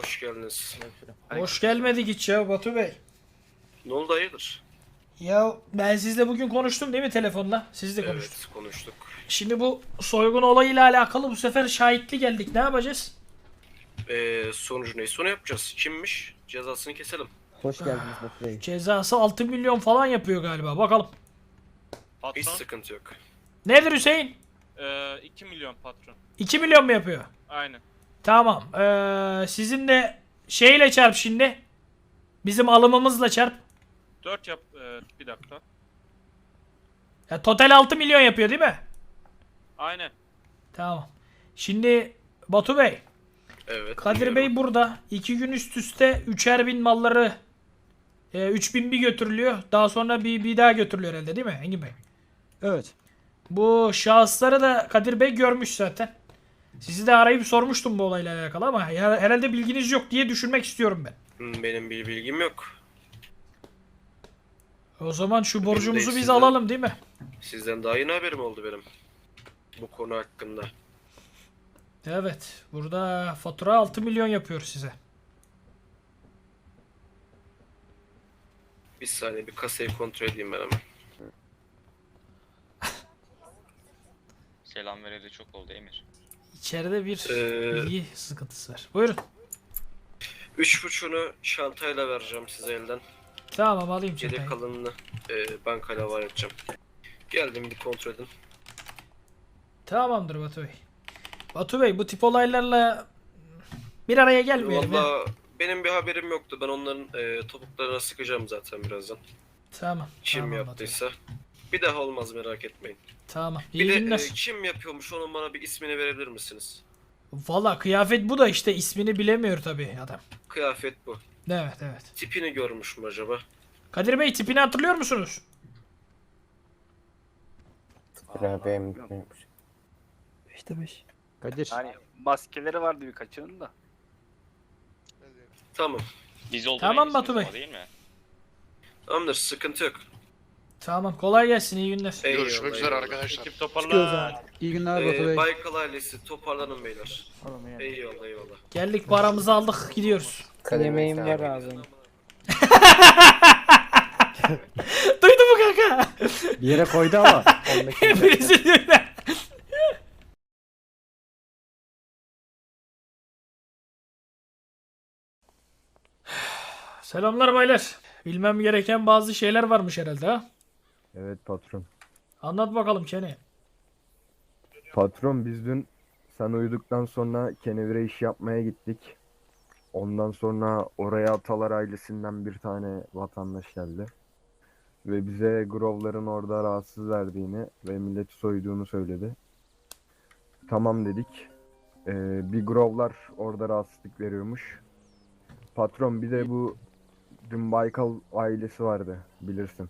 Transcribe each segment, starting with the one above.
Hoş geldiniz. Hoş gelmedik hiç ya Batu Bey. Ne oldu hayırdır? Ya ben sizle bugün konuştum değil mi telefonla? Siz de konuştuk. Evet konuştuk. Şimdi bu soygun olayıyla alakalı bu sefer şahitli geldik. Ne yapacağız? Ee, sonucu ne? Sonu yapacağız. Kimmiş? Cezasını keselim. Hoş geldiniz Batu Bey. Cezası 6 milyon falan yapıyor galiba. Bakalım. Hiç Patron sıkıntı yok. Nedir Hüseyin? e, 2 milyon patron. 2 milyon mu yapıyor? Aynen. Tamam. Ee, sizin de şeyle çarp şimdi. Bizim alımımızla çarp. 4 yap e, bir dakika. Ya, total 6 milyon yapıyor değil mi? Aynen. Tamam. Şimdi Batu Bey. Evet. Kadir dinliyorum. Bey burada. iki gün üst üste üçer bin malları e, 3000 bir götürülüyor. Daha sonra bir, bir daha götürülüyor herhalde değil mi Engin Bey? Evet. Bu şahısları da Kadir Bey görmüş zaten. Sizi de arayıp sormuştum bu olayla alakalı ama herhalde bilginiz yok diye düşünmek istiyorum ben. Benim bir bilgim yok. O zaman şu borcumuzu biz sizden- alalım değil mi? Sizden daha yeni haberim oldu benim. Bu konu hakkında. Evet. Burada fatura 6 milyon yapıyor size. Bir saniye bir kasayı kontrol edeyim ben hemen. Selam vereli çok oldu Emir. İçeride bir Ee, bilgi sıkıntısı var. Buyurun. Üç buçuğunu çantayla vereceğim size elden. Tamam alayım Geri çantayı. kalanını e, bankayla havale edeceğim. Geldim bir kontrol edin. Tamamdır Batu Bey. Batu Bey bu tip olaylarla bir araya gelmeyelim ya. Valla benim bir haberim yoktu. Ben onların e, topuklarına sıkacağım zaten birazdan. Tamam. Kim tamam Batu Bey. Bir daha olmaz merak etmeyin. Tamam. İyi Bir de günler. e, kim yapıyormuş onun bana bir ismini verebilir misiniz? Valla kıyafet bu da işte ismini bilemiyor tabii adam. Kıyafet bu. Evet evet. Tipini görmüş mü acaba? Kadir Bey tipini hatırlıyor musunuz? Beraber Beşte beş. Kadir. Hani maskeleri vardı birkaçının da. Tamam. Biz olduğuna Tamam eminsiniz Batu Bey. ama Değil mi? Tamamdır sıkıntı yok. Tamam kolay gelsin iyi günler. Eyvallah, Görüşmek üzere eyvallah. arkadaşlar. Ekip toparla. İyi günler Batu Ee, Bey. Baykal ailesi toparlanın beyler. Eyvallah eyvallah. Geldik paramızı aldık gidiyoruz. Yemeğim var abi. Duydu mu kanka? Bir yere koydu ama. Hepinizi duydu. Selamlar baylar. Bilmem gereken bazı şeyler varmış herhalde ha. Evet patron. Anlat bakalım Kenny. Patron biz dün sen uyuduktan sonra kenevire iş yapmaya gittik. Ondan sonra oraya Atalar ailesinden bir tane vatandaş geldi. Ve bize Grove'ların orada rahatsız verdiğini ve milleti soyduğunu söyledi. Tamam dedik. Ee, bir Grove'lar orada rahatsızlık veriyormuş. Patron bir de bu dün Baykal ailesi vardı bilirsin.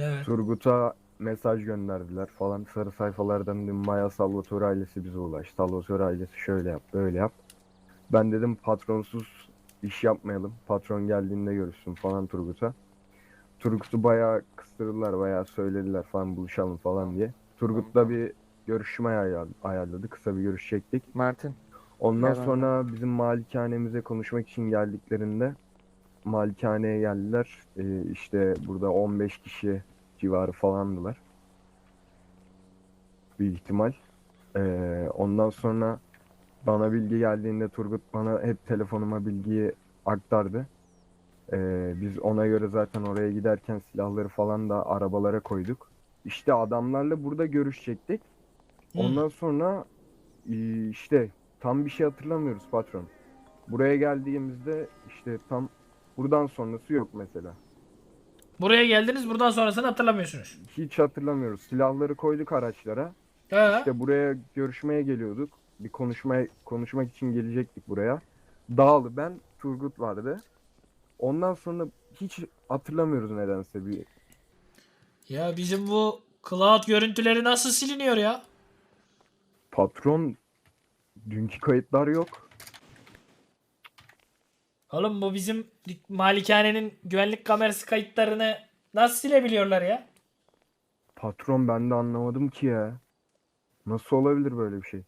Evet. Turgut'a mesaj gönderdiler falan. Sarı sayfalardan dün Maya Salvatore ailesi bize ulaştı. Salvatore ailesi şöyle yap, böyle yap. Ben dedim patronsuz iş yapmayalım. Patron geldiğinde görüşsün falan Turgut'a. Turgut'u bayağı kıstırdılar, bayağı söylediler falan buluşalım falan diye. Turgut'la bir görüşme ayar- ayarladı. Kısa bir görüşecektik. Martin. Ondan Merhaba. sonra bizim malikanemize konuşmak için geldiklerinde malikaneye geldiler. Ee, işte burada 15 kişi civarı falandılar. Büyük ihtimal. Ee, ondan sonra bana bilgi geldiğinde Turgut bana hep telefonuma bilgiyi aktardı. Ee, biz ona göre zaten oraya giderken silahları falan da arabalara koyduk. İşte adamlarla burada görüşecektik. Ondan sonra e, işte tam bir şey hatırlamıyoruz patron. Buraya geldiğimizde işte tam buradan sonrası yok mesela. Buraya geldiniz buradan sonrasını hatırlamıyorsunuz. Hiç hatırlamıyoruz. Silahları koyduk araçlara. Ha? İşte buraya görüşmeye geliyorduk. Bir konuşmaya konuşmak için gelecektik buraya. Dağlı ben, Turgut vardı. Ondan sonra hiç hatırlamıyoruz nedense bir. Ya bizim bu cloud görüntüleri nasıl siliniyor ya? Patron dünkü kayıtlar yok. Oğlum bu bizim malikanenin güvenlik kamerası kayıtlarını nasıl silebiliyorlar ya? Patron ben de anlamadım ki ya. Nasıl olabilir böyle bir şey?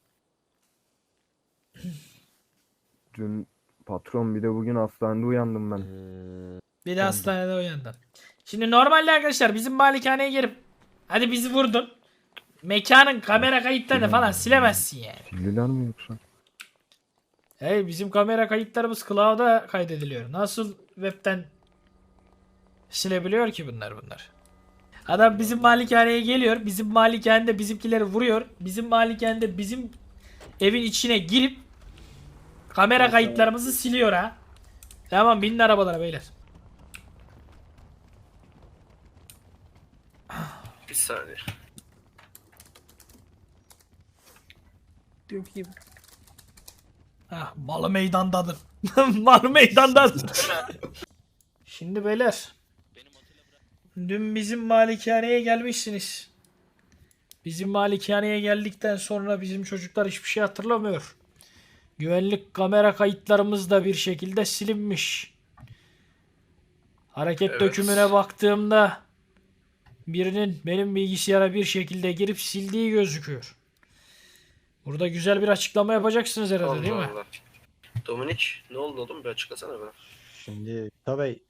Dün patron bir de bugün hastanede uyandım ben. Bir de hastanede uyandın. Şimdi normalde arkadaşlar bizim malikaneye girip hadi bizi vurdun. Mekanın kamera kayıtlarını falan silemezsin yani. Sildiler mi yoksa? Hey bizim kamera kayıtlarımız cloud'a kaydediliyor. Nasıl webten silebiliyor ki bunlar bunlar? Adam bizim malikaneye geliyor. Bizim malikanede bizimkileri vuruyor. Bizim malikanede bizim evin içine girip kamera kayıtlarımızı siliyor ha. Tamam binin arabalara beyler. Bir saniye. Malı meydandadır. malı meydandadır. Şimdi beyler. Dün bizim malikaneye gelmişsiniz. Bizim malikaneye geldikten sonra bizim çocuklar hiçbir şey hatırlamıyor. Güvenlik kamera kayıtlarımız da bir şekilde silinmiş. Hareket Evet. dökümüne baktığımda birinin benim bilgisayara bir şekilde girip sildiği gözüküyor. Burada güzel bir açıklama yapacaksınız herhalde değil mi? Allah Allah. Dominik ne oldu oğlum bir açıklasana bana. Şimdi tabii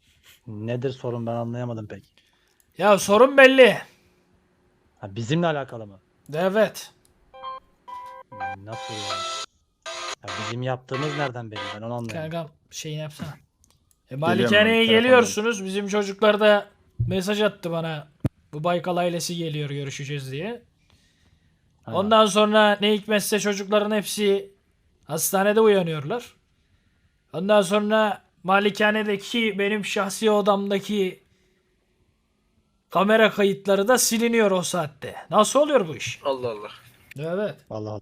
nedir sorun ben anlayamadım pek. Ya sorun belli. Ha, bizimle alakalı mı? Evet. Nasıl yani? Ya bizim yaptığımız nereden belli ben onu anlayamadım. Kankam şeyini yapsana. E, malikaneye geliyorsunuz. Bizim çocuklar da mesaj attı bana. Bu Baykal ailesi geliyor görüşeceğiz diye. Ondan sonra ne hikmetse çocukların hepsi hastanede uyanıyorlar. Ondan sonra malikanedeki benim şahsi odamdaki kamera kayıtları da siliniyor o saatte. Nasıl oluyor bu iş? Allah Allah. Evet. Vallahi.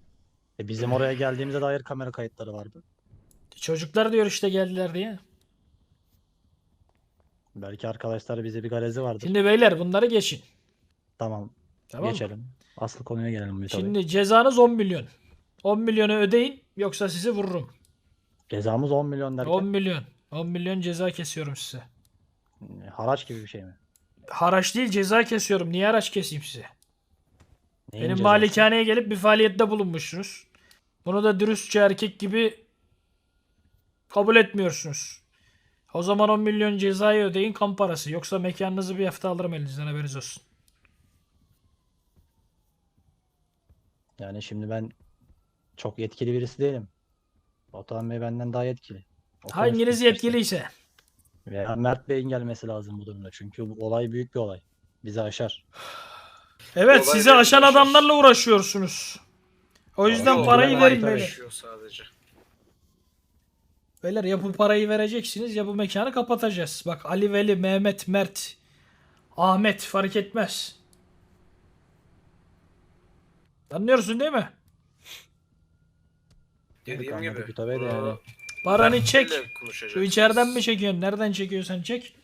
E, bizim oraya geldiğimize dair kamera kayıtları vardı. Çocuklar diyor işte geldiler diye. Belki arkadaşlar bize bir garezi vardır. Şimdi beyler bunları geçin. Tamam, Tamam mı? geçelim. Asıl konuya gelelim tabii. Şimdi cezanız 10 milyon. 10 milyonu ödeyin yoksa sizi vururum. Cezamız 10 milyon derken 10 milyon. 10 milyon ceza kesiyorum size. e, haraç gibi bir şey mi? Haraç değil ceza kesiyorum. Niye haraç keseyim size? Neyin Benim cezası? malikaneye gelip bir faaliyette bulunmuşsunuz. Bunu da dürüstçe erkek gibi kabul etmiyorsunuz. O zaman 10 milyon cezayı ödeyin kan parası. Yoksa mekanınızı bir hafta alırım elinizden haberiniz olsun. Yani şimdi ben çok yetkili birisi değilim. Batuhan Bey benden daha yetkili. O Hanginiz konuşsun yetkiliyse. Veya Mert Bey'in gelmesi lazım bu durumda. Çünkü bu olay büyük bir olay. Bizi aşar. Evet Olay benim aşan yaşar. adamlarla uğraşıyorsunuz. O yüzden Yok, parayı olay verin beyler. sadece. Beyler ya bu parayı vereceksiniz ya bu mekanı kapatacağız. Bak Ali Veli, Mehmet, Mert, Ahmet fark etmez. Anlıyorsun değil mi? Dediğim anladık, gibi. Bey de yani. Paranı çek. Şu içeriden mi çekiyorsun? Nereden çekiyorsan çek.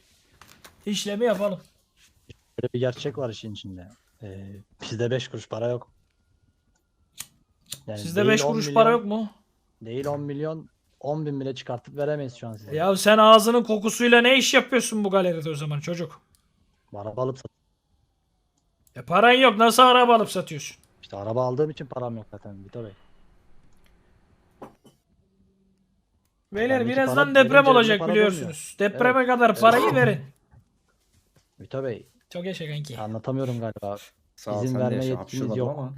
İşlemi yapalım. Böyle bir gerçek var işin içinde. Ee, bizde 5 kuruş para yok. Yani Sizde değil 5 10 kuruş milyon- para yok mu? Değil 10 milyon 10 bin bile çıkartıp veremeyiz şu an size. Ya sen ağzının kokusuyla ne iş yapıyorsun bu galeride o zaman çocuk? Araba alıp sat- E paran yok nasıl araba alıp satıyorsun? İşte araba aldığım için param yok zaten Vito Bey. Beyler Bendeki birazdan para- deprem benim olacak cebimde para biliyorsunuz. Depreme kadar parayı Evet. verin. Vito Bey Çok yaşa kanki. anlatamıyorum galiba. Sağ ol, İzin sen de verme yaşa, hapşırmadım yok. ama.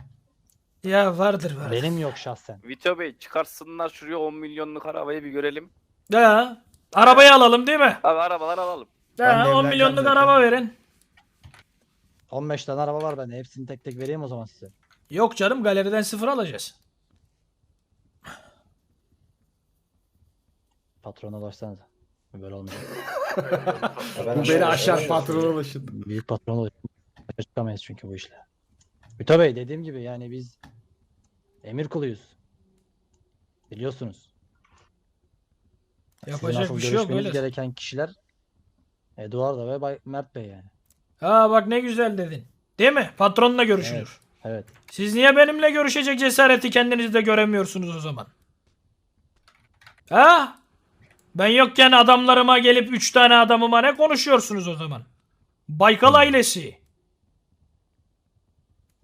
Ya vardır vardır. Benim yok şahsen. Vito Bey çıkarsınlar şuraya 10 milyonluk arabayı bir görelim. Ya arabayı alalım değil mi? Abi arabalar alalım. Ben de Ya 10 evleneceğim milyonluk zaten. araba verin. 15 tane araba var bende. Hepsini tek tek vereyim o zaman size. Yok canım galeriden sıfır alacağız. Patrona ulaşsanıza. Böyle olmuyor. Bu beni aşar patrona ulaşın. Büyük patron oluyor. Çıkamayız çünkü bu işle. Vito Bey dediğim gibi yani biz emir kuluyuz. Biliyorsunuz. Sizin Yapacak asıl bir şey yok görüşmeniz gereken kişiler Eduardo ve Bay Mert Bey yani. Ha bak ne güzel dedin. Değil mi? Patronla görüşülür. Evet. Siz niye benimle görüşecek cesareti kendinizde göremiyorsunuz o zaman? Ha? Ben yokken adamlarıma gelip 3 tane adamıma ne konuşuyorsunuz o zaman? Baykal ailesi.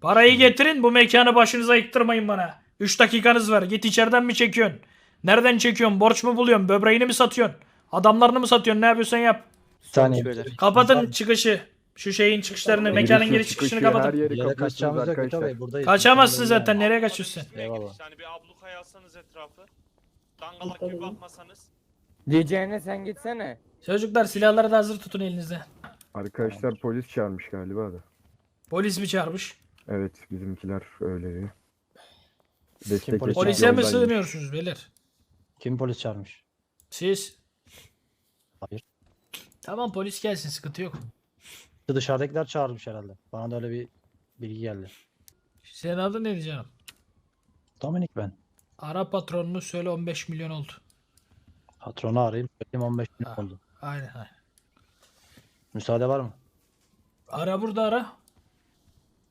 Parayı getirin bu mekanı başınıza yıktırmayın bana. 3 dakikanız var. Git içeriden mi çekiyorsun? Nereden çekiyorsun? Borç mu buluyorsun? Böbreğini mi satıyorsun? Adamlarını mı satıyorsun? Ne yapıyorsan yap. Saniye. Kapatın çıkışı. Şu şeyin çıkışlarını, mekanın giriş çıkışını çıkışı, kapatın. Her yeri yere kaçacağımız yok. Bey buradayız. Kaçamazsın zaten. yani. Nereye kaçıyorsun? Eyvallah. Yani bir ablukaya alsanız etrafı. Dangalak gibi bakmasanız. Diyeceğine sen gitsene. Çocuklar silahları da hazır tutun elinizde. Arkadaşlar polis çağırmış galiba da. Polis mi çağırmış? Evet bizimkiler öyle bir. Destek polis için Polise mi yoldaymış. sığınıyorsunuz beyler? Kim polis çağırmış? Siz? Hayır. Tamam polis gelsin sıkıntı yok. Dışarıdakiler çağırmış herhalde. Bana da öyle bir bilgi geldi. Senin adın neydi canım? Dominik ben. Ara patronunu söyle 15 milyon oldu. Patronu arayayım. Söyleyeyim 15 bin Ha. oldu. Aynen aynen. Müsaade var mı? Ara burada ara.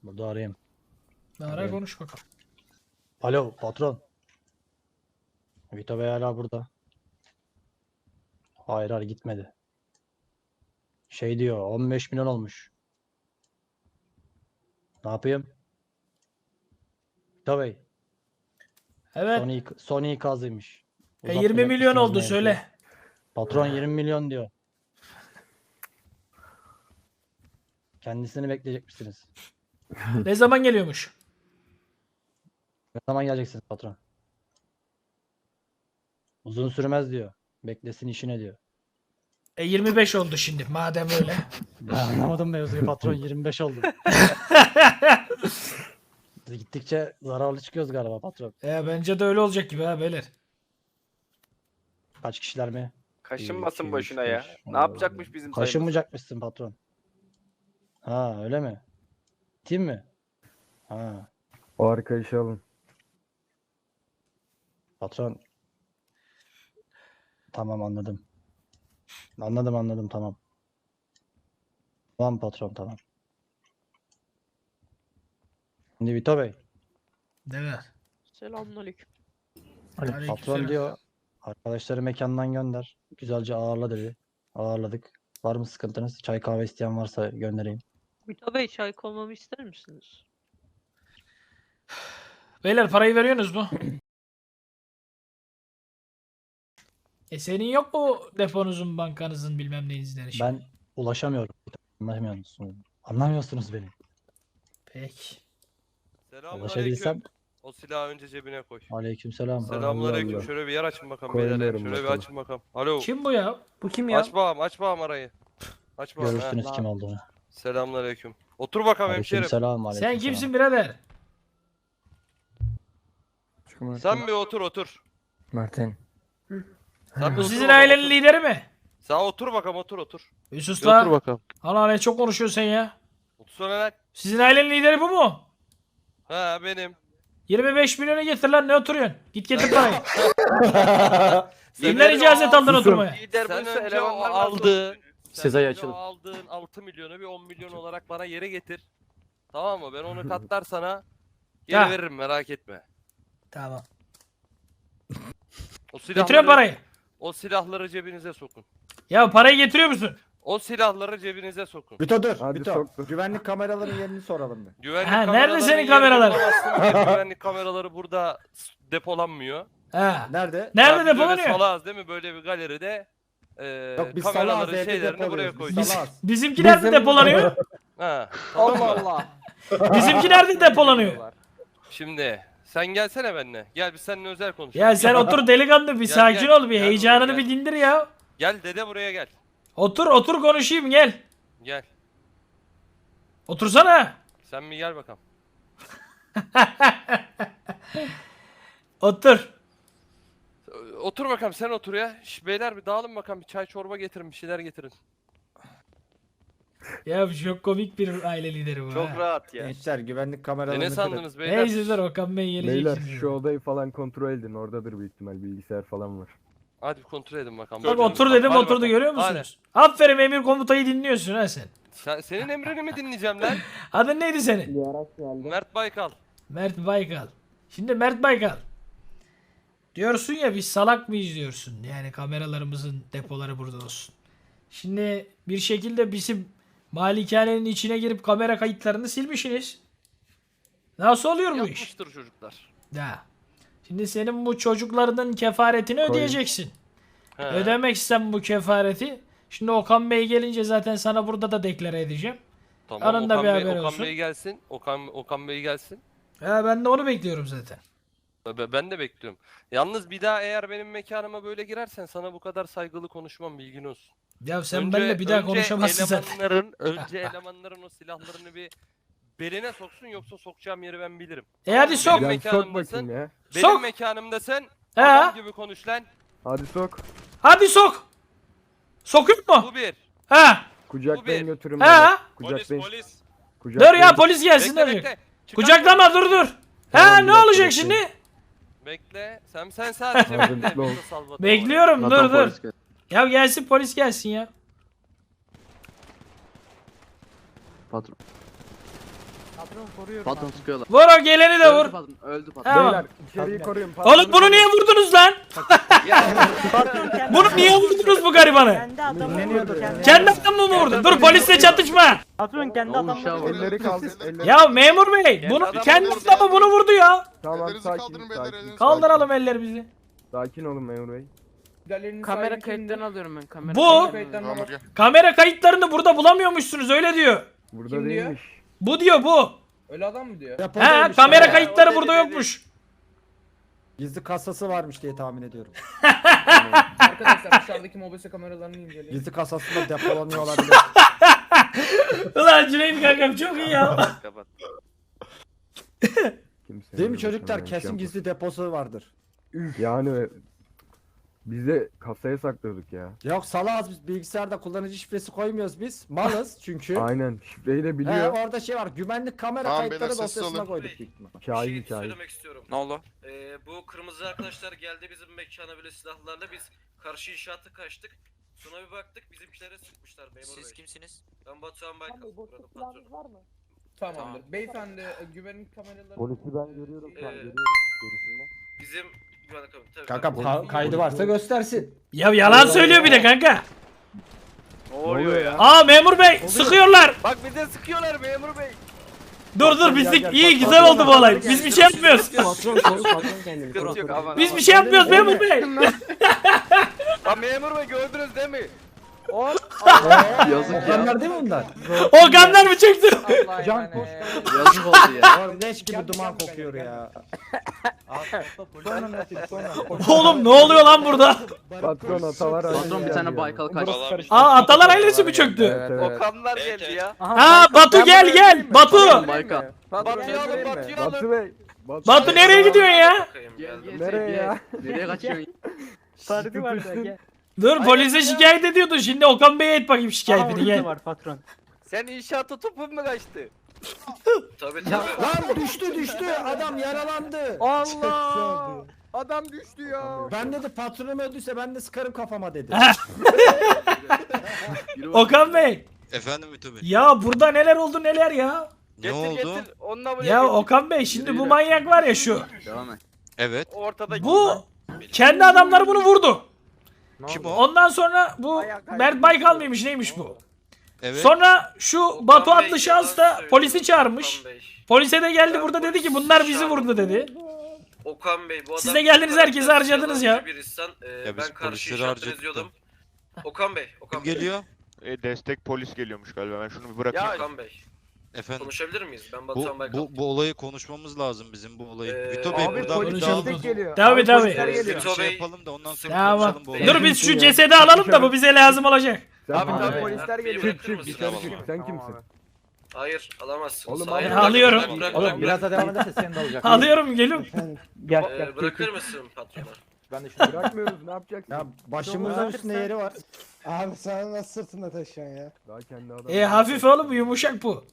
Burada arayayım. Ara Arayayım. konuş bakalım. Alo patron. Vito Bey hala burada. Hayır hayır gitmedi. Şey diyor 15 milyon olmuş. Ne yapayım? Bey. Evet. Son, ik son ikazıymış. E, Uzatmayacak 20 milyon oldu mevzuyu? söyle. Patron 20 milyon diyor. Kendisini bekleyecek misiniz? ne zaman geliyormuş? Ne zaman geleceksiniz patron? Uzun sürmez diyor. Beklesin işine diyor. E 25 oldu şimdi madem öyle. Ben anlamadım mevzuyu patron 25 oldu. Biz gittikçe zararlı çıkıyoruz galiba patron. e bence de öyle olacak gibi ha beyler. Kaç kişiler mi? Kaşınmasın iki, boşuna üç, ya. beş, Ne on, yapacakmış bizim sayımız? Kaşınmayacakmışsın patron. Ha öyle mi? Tim mi? Ha O arkadaşı alın. patron. Tamam anladım. Anladım anladım tamam. Tamam patron tamam. Şimdi Vito Bey. Evet. Selamünaleyküm. Aleykümselam. Patron diyor arkadaşları mekandan gönder. Güzelce ağırla dedi. Ağırladık. Var mı sıkıntınız? Çay kahve isteyen varsa göndereyim. Vito Bey çay koymamı ister misiniz? Beyler parayı veriyorsunuz mu? E senin yok mu deponuzun, bankanızın bilmem neyinizden işi? Ben ulaşamıyorum. Anlamıyorsunuz. Anlamıyorsunuz beni. Peki. Ulaşabilsem O silahı önce cebine koy. aleykümselam. Selamünaleyküm. Şöyle bir yer açın bakalım Koymuyorum beyler. Şöyle bir bakalım. açın bakalım. Alo. Kim bu ya? Bu kim ya? Aç bağım, aç bağım arayı. Aç bağım. Görürsünüz he. kim olduğunu. Selamünaleyküm. Otur bakalım hemşerim. Aleykümselam. Sen aleykümselam. kimsin birader? Sen bir otur otur. Martin. Sen bir Bu otur sizin bakalım, ailenin otur. lideri mi? Sen otur bakalım otur otur. Bir sus otur bakalım. Allah ne çok konuşuyorsun sen ya. Otursana lan. Sizin ailenin lideri bu mu? Ha benim. 25 milyonu getir lan ne oturuyorsun? Git getir parayı. Kimler icazet o- aldın oturmaya? Lider Sen buysa önce o elemanlar nasıl aldığın sen Sezai önce açılın. o aldığın 6 milyonu bir 10 milyon olarak bana yere getir. Tamam mı? Ben onu katlar sana geri Ha. veririm merak etme. Tamam. O Getiriyorum silahları, parayı. O silahları cebinize sokun. Ya parayı getiriyor musun? O silahları cebinize sokun. Vito dur. Hadi dur. Güvenlik kameraların yerini soralım bir. Güvenlik Ha, nerede senin kameralar? bulamazsın. Güvenlik kameraları burada s- depolanmıyor. Ha. Nerede? Nerede depolanıyor? salağız değil mi böyle bir galeride e, Yok biz salağız kameraların evde şeylerini buraya depoluyoruz. Biz koyacağız. salağız. Bizimki nerede Bizim- depolanıyor? Ha, Allah? Allah. Bizimki nerede depolanıyor? Şimdi sen gelsene benimle. Gel biz seninle özel konuşalım. Ya sen otur delikanlı bir Gel, sakin gel. ol bir Gel heyecanını buraya, bir dindir ya. Gel dede buraya gel. Otur otur konuşayım gel. Gel. Otursana. Sen bir gel bakalım. Otur. Otur bakalım sen otur ya. Şş, beyler bir dağılın bakalım. Bir çay çorba getirin bir şeyler getirin. Ya bu çok komik bir aile lideri bu. Çok ha. rahat ya. Gençler güvenlik E kameralarını ne sandınız beyler? Neyse dur Okan Bey gelecek Beyler şimdi. şu odayı falan kontrol edin. Oradadır büyük ihtimal bilgisayar falan var. Hadi bir kontrol edin bakalım. Bak Bakalım. otur dedim Hadi oturdu bakalım. görüyor Hadi. musunuz? Aferin emir komutayı dinliyorsun ha sen. Sen, senin emrini mi dinleyeceğim lan? Adın neydi senin? Mert Baykal. Mert Baykal. Şimdi Mert Baykal. Diyorsun ya biz salak mıyız diyorsun. Yani kameralarımızın depoları burada olsun. Şimdi bir şekilde bizim malikanenin içine girip kamera kayıtlarını silmişsiniz. Nasıl oluyor bu iş? Yapmıştır çocuklar. Ya. Şimdi senin bu çocuklarının kefaretini Koy. ödeyeceksin. He. Ödemek istem bu kefareti. Şimdi Okan Bey gelince zaten sana burada da deklare edeceğim. Tamam, Anında Okan bir Bey, haber Okan olsun. Bey gelsin. Okan, Okan Bey gelsin. Ya ben de onu bekliyorum zaten. Be- Ben de bekliyorum. Yalnız bir daha eğer benim mekanıma böyle girersen sana bu kadar saygılı konuşmam bilgin olsun. Ya sen Önce- benimle bir daha önce konuşamazsın zaten. elemanların, önce elemanların o silahlarını bir beline soksun yoksa sokacağım yeri ben bilirim. E hadi sok. Benim sok mekanımdasın. bakayım ya. Benim Sok. mekanımda sen He. adam gibi konuş lan. Hadi sok. Hadi sok. Sokuyor mu? Bu bir. Ha. Kucaklayın bir. götürün He. beni. Polis Kucaklayın. polis. Dur Kucaklayın. ya polis gelsin Bekle dur. bekle. Çıkar Kucaklama dur dur. Tamam, Ha bir ne dakika, olacak bekleyin. şimdi? Bekle. Sen sen sadece Hazırlıklı bekle. Bekliyorum dur dur. Ya gelsin polis gelsin ya. Patron. Patron sıkıyorlar. Vur o geleni de vur. patron. Öldü patron. Tamam. Beyler içeriği koruyun. Oğlum bunu niye vurdunuz lan? Bunu niye vurdunuz bu garibanı? Kendi adamı vurdu kendi. Adamı mı vurdun? Dur polisle çatışma. Patron kendi adamı vurdu. Elleri. Elleri. Ya memur bey bunu kendi adamı bunu vurdu ya. Tamam sakin. Kaldıralım ellerimizi. Sakin olun memur bey. Kamera kayıtlarını alıyorum ben kamera. Bu kamera kayıtlarını burada bulamıyormuşsunuz öyle diyor. Burada değilmiş. Bu diyor bu. Öyle adam mı diyor? He kamera Ya, kayıtları o burada dedi, dedi. yokmuş. Gizli kasası varmış diye tahmin ediyorum. Arkadaşlar dışarıdaki mobese kameralarını inceleyin. Gizli kasasında depolanıyor olabilir. Ulan Cüneyt kankam çok iyi ya. Kapat. Kimsenin Değil mi çocuklar? şey Kesin gizli deposu vardır. Yani biz de kasaya saklıyorduk ya. Yok salağız biz bilgisayarda kullanıcı şifresi koymuyoruz biz. Malız çünkü. Aynen şifreyi de He, biliyor. orada şey var. Güvenlik kamera Tamam, kayıtları beyler, sessiz dosyasına olun. koyduk büyük ihtimal. Bir Şahin şey şahin. söylemek istiyorum. Ne oldu? Ee, bu kırmızı arkadaşlar geldi bizim mekana böyle silahlarla biz karşı inşaatı kaçtık. Sonra bir baktık bizimkilere sıkmışlar memur bey. kimsiniz? Ben Batuhan Baykal. Buranın patronu. Tamamdır. Beyefendi e, güvenlik kameraları... Polisi ben görüyorum şu an, görüyorum Bizim güvenlik. Tabii, tabii. ka- kaydı varsa göstersin. Ya yalan söylüyor bir de kanka. Ne oluyor ya? Aa memur bey sıkıyorlar. Bak bize sıkıyorlar memur bey. Dur dur bizlik iyi güzel oldu bu olay. Biz bir şey yapmıyoruz. Patron koru patron kendini. Sıkıntı yok aman. Biz bir şey yapmıyoruz memur bey. Lan memur bey gördünüz değil mi? Yazık ya. Okanlar değil mi bunlar? Organlar mı çöktü? Can koş. Yazık oldu ya. Leş gibi duman kokuyor ya. Oğlum ne oluyor lan burada? Patron atalar ailesi Patron bir tane. Baykal kaçtı. Aa atalar ailesi mi çöktü? Evet, evet. Okanlar geldi ya. Ha Batu gel gel. Batu. Baykal. Batu'yu alın Batu'yu alın. Batu Bey. Batu, Batu nereye gidiyorsun ya? Nereye ya? Nereye kaçıyorsun? Sardı var da gel. Dur polise şikayet ediyordun. Şimdi Okan Bey'e et bakayım şikayetini gel. var patron. Sen inşaata topun mu kaçtı? Tabii Ya, tabii. lan düştü düştü adam yaralandı. Allah! Adam düştü ya. Ben dedi patronum öldüyse ben de sıkarım kafama dedi. Okan Bey. Efendim Bey. Ya burada neler oldu neler ya? Ne Getir oldu? getir. Onunla mı Ya Okan Bey şimdi bu manyak var ya şu. Devam et. Evet. Ortadaki. Bu kendi adamları bunu vurdu. Kim o? Ondan sonra bu Mert Baykal mıymış neymiş bu? Evet. Sonra şu Batu adlı şahıs da polisi çağırmış. Polise de geldi burada dedi ki bunlar bizi vurdu dedi. Okan Bey bu adam... Siz de geldiniz, herkesi harcadınız ya. bir insan. Ee, Ya biz ben karşı polisleri harcadık. Okan Bey, Okan Kim Bey. geliyor? E, destek polis geliyormuş galiba. Ben şunu bir bırakayım. Ya Okan Bey. Efendim. Konuşabilir miyiz? Ben Bu, Batuhan Baykal. bu, bu olayı konuşmamız lazım bizim bu olayı. Ee, Vito Bey abi buradan bir destek geliyor. Tabii tabii. geliyor. Bir Vito şey Bey, yapalım da ondan sonra Tamam. konuşalım bu olayı. Dur biz şu cesedi alalım da bu bize lazım olacak. Sen Abi, tabii. polisler geliyor. bırakır Çık çık dışarı Tamam çık. abi. Sen kimsin? Hayır, alamazsınız. Oğlum, Hayır, bırak, alıyorum. bırak, bırak, Oğlum bırak, biraz da bırak. devam ederse senin de olacak. Alıyorum geliyorum. Gel Ee, bırakır mısın patrona? Ben de şunu Bırakmıyoruz ne yapacaksın? Ya başımızın üstünde yeri var. Abi sen nasıl sırtında taşıyorsun ya? Daha kendi adam. E hafif oğlum yumuşak bu.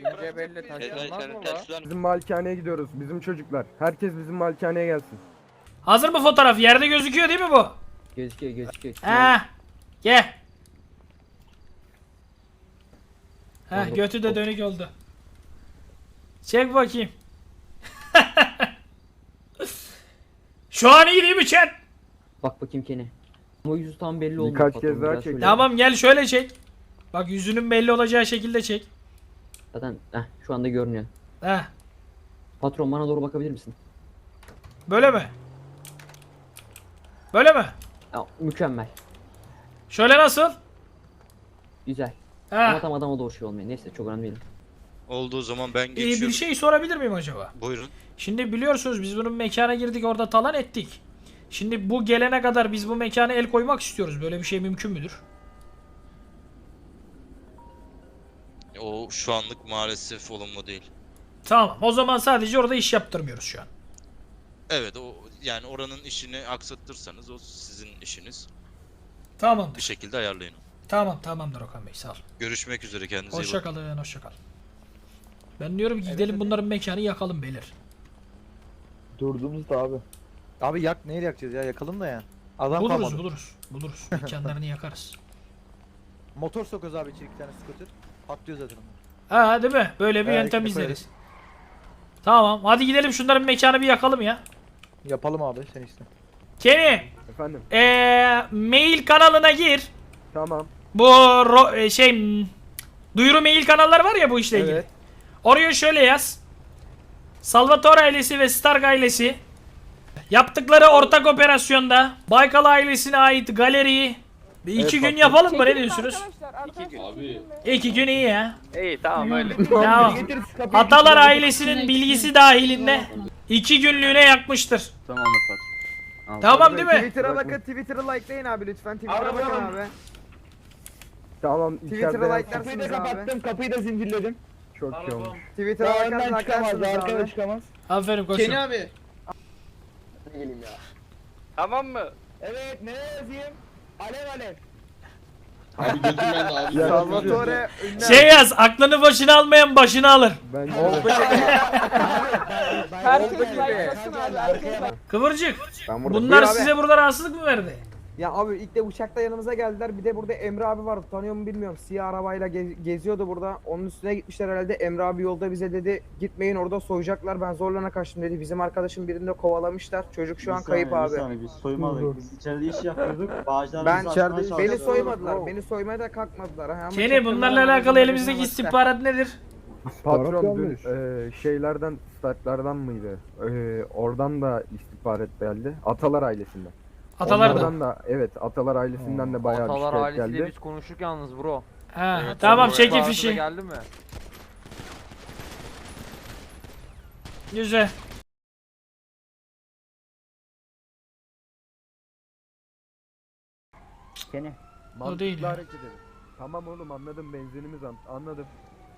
Bırak. Cebelle taşınmaz mı la? Bizim malikaneye gidiyoruz. Bizim çocuklar. Herkes bizim malikaneye gelsin. Hazır mı fotoğraf? Yerde gözüküyor değil mi bu? Gözüküyor gözüküyor. Ha. Gel. Ha götü de dönük oldu. Çek bakayım. Şu an iyi değil mi chat? Bak bakayım Kenny. Ama yüzü tam belli olmuyor Birkaç kez daha çek. Tamam gel şöyle çek. Bak yüzünün belli olacağı şekilde çek. Zaten heh, şu anda görünüyor. Ha. Patron bana doğru bakabilir misin? Böyle mi? Böyle mi? Ya, mükemmel. Şöyle nasıl? Güzel. Ama Ha. tam adama doğru şey olmuyor. Neyse çok önemli değil. Olduğu zaman ben Ee, geçiyorum. bir şey sorabilir miyim acaba? Buyurun. Şimdi biliyorsunuz biz bunun mekana girdik orada talan ettik. Şimdi bu gelene kadar biz bu mekana el koymak istiyoruz. Böyle bir şey mümkün müdür? O şu anlık maalesef olumlu değil. Tamam. O zaman sadece orada iş yaptırmıyoruz şu an. Evet o yani oranın işini aksattırsanız o sizin işiniz. Tamamdır. Bir şekilde ayarlayın. Tamam tamamdır Okan Bey sağ ol. Görüşmek üzere kendinize iyi Hoşça bakın. kalın hoşça kalın. Ben diyorum ki gidelim bunların mekanı yakalım beyler. Durduğumuzda abi. Abi yak neyle yakacağız ya yakalım da ya. Adam Buluruz kalmadı. buluruz. Buluruz. Mekanlarını yakarız. Motor sokuyoruz abi içeri iki tane scooter. Patlıyor zaten onlar. Ha değil mi? Böyle bir Ha, yöntem izleriz. Tamam. Hadi gidelim şunların mekanı bir yakalım ya. Yapalım abi sen işte. Kenny, Efendim ee, mail kanalına gir. tamam. Bu ro- e, şey m, duyuru mail kanalları var ya bu işle ilgili. Evet. Oraya şöyle yaz. Salvatore ailesi ve Stark ailesi yaptıkları ortak operasyonda Baykal ailesine ait galeriyi bir iki gün yapalım mı ne diyorsunuz? İki gün. İki gün iyi ya. İyi tamam öyle. Tamam. Atalar ailesinin bilgisi dahilinde iki günlüğüne yakmıştır. Tamam patron. Tamam değil mi? Twitter'a bakın Twitter'ı likelayın abi lütfen. Twitter'a bakın abi. Tamam Twitter'a içeride likelarsınız abi. kapıyı da zincirledim. Çok iyi olmuş. Twitter'a bakın like'larsınız abi. çıkamaz. Aferin koçum. abi. Tamam mı? Evet ne yazayım? Alev alev. Abi götür ben de abi. Salvatore. Şey yaz aklını başına almayan başını alır. Herkes like'lasın abi. Herkes Kıvırcık. ben burada Bunlar Buyur abi. size burada rahatsızlık mı verdi? Ya abi ilk de uçakta yanımıza geldiler. Bir de burada Emre abi vardı. Tanıyor mu bilmiyorum. Siyah arabayla gez- geziyordu burada. Onun üstüne gitmişler herhalde. Emre abi yolda bize dedi gitmeyin orada soyacaklar. Ben zorlana kaçtım dedi. Bizim arkadaşın birini de kovalamışlar. Çocuk şu an kayıp abi. biz soymadık. Biz içeride iş yapıyorduk. Bağcılar Ben beni soymadılar. Beni soymaya da kalkmadılar. Ha, ama bunlarla ben, alakalı elimizdeki istihbarat nedir? Patron dün e, şeylerden, statlardan mıydı? E, oradan da istihbarat geldi. Atalar ailesinden. Atalar da. Onlardan da evet Atalar ailesinden de bayağı bir şikayet geldi. konuştuk yalnız bro. Ha, tamam çekin fişi. Geldi mi? Güzel. O değil Mantıklı ya. hareket edin. Tamam oğlum anladım benzinimiz an- anladım.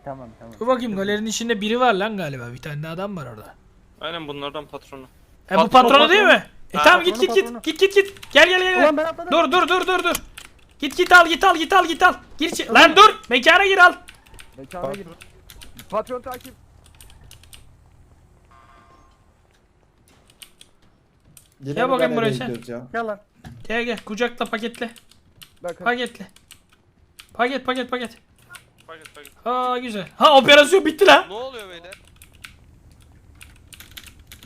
Tamam tamam. Dur bakayım galerinin içinde biri var lan galiba. Bir tane de adam var orada. Aynen bunlardan patronu. E bu Patron, patronu değil mi? E Ha, tamam git git patronu, git. Git git git. Gel gel gel. Dur dur dur dur dur. Git git al git al git al git al. Gir içi- Lan dur. Mekana gir al. Mekana gir. Patron takip. Gel bakayım buraya sen. Gel lan. Gel gel kucakla paketle. Bakın. Paketle. Paket paket paket. Paket paket. Aa güzel. Ha operasyon bitti lan. Ne oluyor beyler?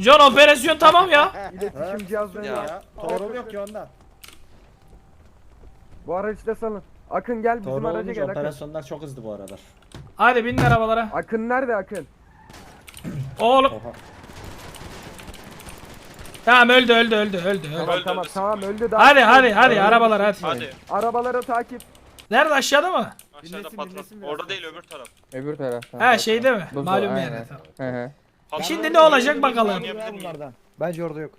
John operasyon tamam ya. İletişim cihazları Ya. var. Torun yok ki ondan. Bu araçta salın. Akın gel bizim araca gel Akın. operasyonlar çok hızlı bu aralar. Hadi binin arabalara. Akın nerede Akın? Oğlum. Tamam öldü öldü öldü öldü. öldü. Tamam Öldü, tamam öldü. tamam öldü daha. Hadi hadi hadi arabalar hadi. Hadi. Arabalara takip. Nerede aşağıda mı? Aşağıda Dinlesin, patron. dinlesin biraz. Orada değil öbür taraf. Öbür taraf. Ha şeyde mi? Malum aynen. yerde. Tamam. Hı hı. Patron- Şimdi ne olacak bakalım. Miyim? bunlardan. Bence orada yok.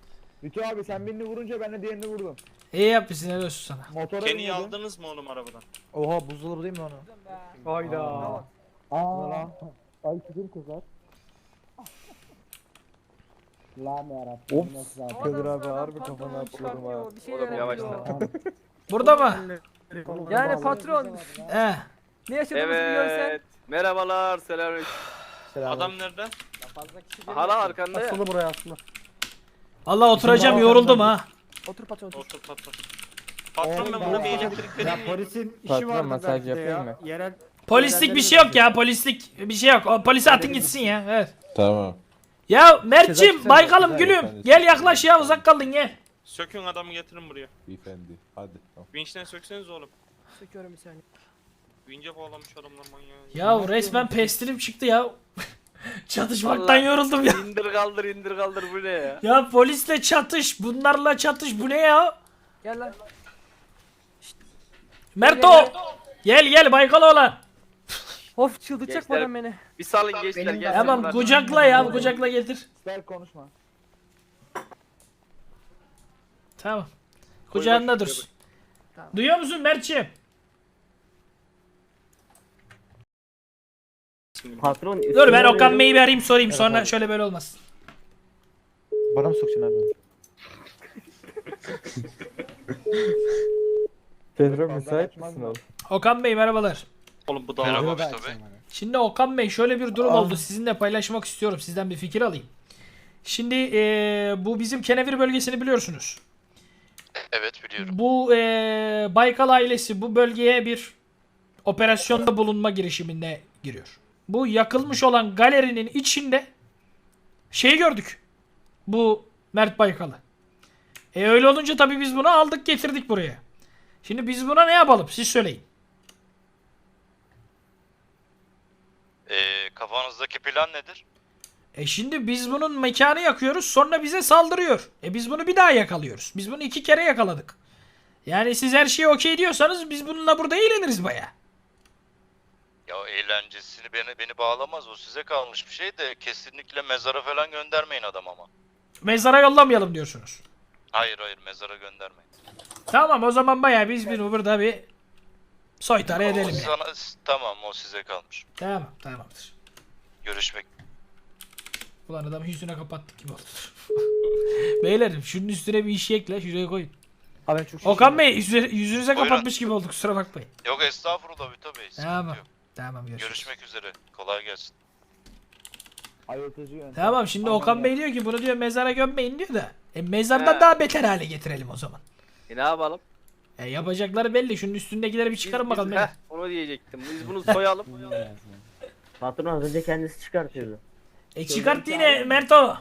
Bütü abi sen birini vurunca ben de diğerini vurdum. İyi yapmışsın helal olsun sana. Motora biniyordum. aldınız mı oğlum arabadan? Oha buzdolabı değil mi onu? Hayda. Aa. Ay küçük kızlar. Lan yarabbim. Ops. Kadir abi harbi kafana atladım ha. Oğlum yavaşla. Burada mı? Yani patron. He. Ne yaşadığımızı biliyorsun sen. Evet. Merhabalar. Selamünaleyküm. Adam nerede? Hala arkanda ya. Asılı buraya asılı. Allah oturacağım yoruldum ha. Otur patron otur. Otur patron. Patron ben buna bir elektrik vereyim mi? polisin Patron masaj yapayım mı? Yerel Polislik bir şey yok ya polislik bir şey yok. O polisi atın gitsin ya. Evet. Tamam. Ya Mert'cim Baykal'ım gülüm. Gel yaklaş ya uzak kaldın gel. Sökün adamı getirin buraya. Beyefendi hadi. Vinçten sökseniz oğlum. Söküyorum bir saniye. Vince bağlamış adamlar manyağı. Ya resmen pestilim çıktı ya. Çatışmaktan Vallahi yoruldum ya. İndir kaldır indir kaldır bu ne ya? Ya polisle çatış, bunlarla çatış. Bu ne ya? Gel lan. Merto! Gel gel Baykal olan. Of çıldıracak Gençler, adam beni. Bir salın gençler gelsin. Tamam bunlar. kucakla ya, kucakla getir. Gel konuşma. Tamam. Kucağında dursun. Duyuyor musun Mert'ciğim? Patron Dur ben Okan Bey'i bir arayayım sorayım sonra şöyle böyle olmaz. Bana mı sokacaksın abi? Pedro müsait misin oğlum? Okan Bey merhabalar. Oğlum bu da Merhaba Bey. Şimdi Okan Bey şöyle bir durum oldu. Sizinle paylaşmak istiyorum. Sizden bir fikir alayım. Şimdi eee, bu bizim Kenevir bölgesini biliyorsunuz. Evet biliyorum. Bu eee, Baykal ailesi bu bölgeye bir operasyonda bulunma girişiminde giriyor. Bu yakılmış olan galerinin içinde şey gördük. Bu Mert Baykal'ı. E öyle olunca tabii biz bunu aldık getirdik buraya. Şimdi biz buna ne yapalım siz söyleyin. Ee, kafanızdaki plan nedir? E şimdi biz bunun mekanı yakıyoruz sonra bize saldırıyor. E biz bunu bir daha yakalıyoruz. Biz bunu iki kere yakaladık. Yani siz her şeyi okey diyorsanız biz bununla burada eğleniriz baya. Ya eğlencesini beni beni bağlamaz. O size kalmış bir şey de kesinlikle mezara falan göndermeyin adam ama. Mezara yollamayalım diyorsunuz. Hayır hayır mezara göndermeyin. Tamam o zaman baya biz bunu burada bir soytarı O edelim yani. sana, tamam o size kalmış. Tamam tamamdır. Görüşmek Ulan adamı yüzüne kapattık gibi oldu. Beylerim şunun üstüne bir iş ekle şuraya koyun. Abi çok Okan Bey yüzü- yüzünüze Buyurun. kapatmış gibi olduk kusura bakmayın. Yok estağfurullah Vito Bey. Sıkıntı Tamam. yok. Tamam görüşürüz. Görüşmek üzere. Kolay gelsin. Ayıltıcı yöntem. Tamam şimdi Okan Bey diyor ki bunu diyor mezara gömmeyin diyor da. E mezardan He. daha beter hale getirelim o zaman. E ne yapalım? E yapacakları belli. Şunun üstündekileri bir çıkarın Biz- bakalım. biz- heh, onu diyecektim. Biz bunu soyalım. Patron az önce kendisi çıkartıyordu. E çıkart yine Merto.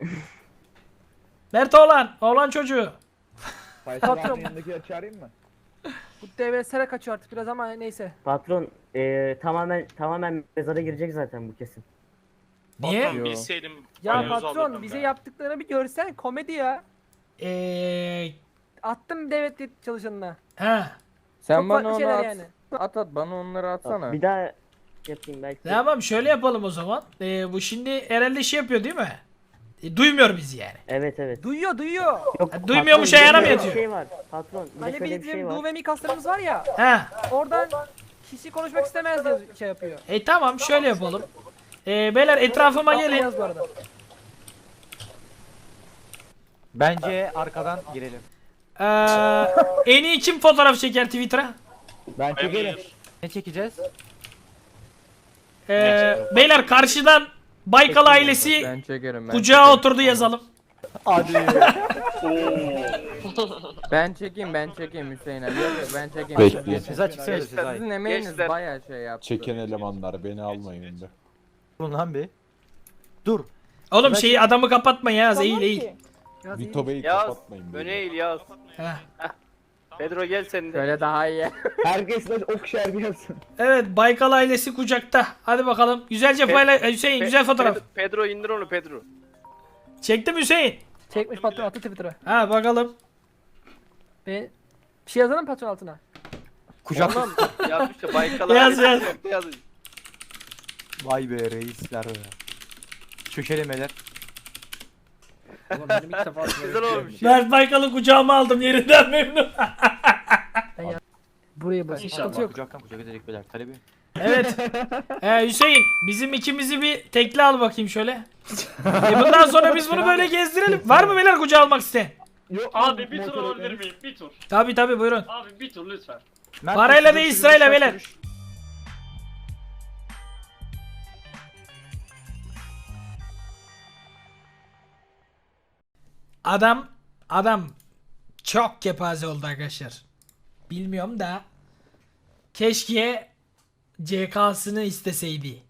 Merto olan. Oğlan çocuğu. Patron. yanındakileri çağırayım mı? Bu devresere kaçıyor artık biraz ama neyse. Patron eee, tamamen tamamen mezara girecek zaten bu kesin. Niye? Patron bilseydim. Ya patron bize yaptıklarını bir görsen komedi ya. Eee... Attım devlet çalışanına. Ha. Sen Çok bana onu at. Yani. At at bana onları atsana. Bir daha yapayım belki. Tamam şöyle yapalım o zaman. E, bu şimdi herhalde şey yapıyor değil mi? E, duymuyor bizi yani. Evet evet. Duyuyor duyuyor. Yok, Ha, duymuyormuş, patron, bir de ayağına mı şöyle yatıyor? Bir şey var. Patron bir de Hani şöyle bir bizim şey var. du ve mi kaslarımız var ya. Ha. Oradan kişi konuşmak istemez diye şey yapıyor. E tamam şöyle yapalım. E, beyler etrafıma gelin. Atlayacağız bu arada. Bence arkadan girelim. Ee, en iyi kim fotoğraf çeker Twitter'a? Ben çekerim. Ne çekeceğiz? Ee, beyler karşıdan Baykal ailesi çekerim kucağa oturdu yazalım. Hadi. Ben çekeyim ben çekeyim Hüseyin abi. Yok yok ben çekeyim. Bekleyin. Siz açıksanız siz. Sizin emeğiniz Gençler. bayağı şey yaptı. Çeken elemanlar beni almayın be. Durun lan bir. Dur. Oğlum şeyi adamı kapatma ya eğil eğil. Vito Bey'i Yaz. kapatmayın. Öne beni. eğil yaz. Heh. Pedro gel sen de. Şöyle daha iyi. Herkes de ok şerbi yapsın. Evet Baykal ailesi kucakta. Hadi bakalım. Güzelce paylaş Hüseyin Pe- güzel fotoğraf. Pedro, Pedro indir onu Pedro. Çektim Hüseyin. Çekmiş patron attı Twitter'a. Ha bakalım. Be bir şey yazalım patron altına. Kucak. Oğlum yazmış ya Baykal'a. Yaz, yaz. Vay be reisler be. Çökelim beyler. Güzel olmuş. Mert Baykal'ı kucağıma aldım yerinden memnun. Burayı bırak. Sıkıntı yok. Kucaktan kucak edecek beyler. Talebi. Evet. Ee, Hüseyin bizim ikimizi bir tekli al bakayım şöyle. E bundan sonra biz bunu böyle gezdirelim. Var mı beyler kucağa almak isteyen? Abi bir tur alabilir miyim? Bir tur. Tabi tabi buyurun. Abi bir tur lütfen. Parayla değil sırayla beyler. Adam adam çok kepaze oldu arkadaşlar. Bilmiyorum da keşke CK'sını isteseydi.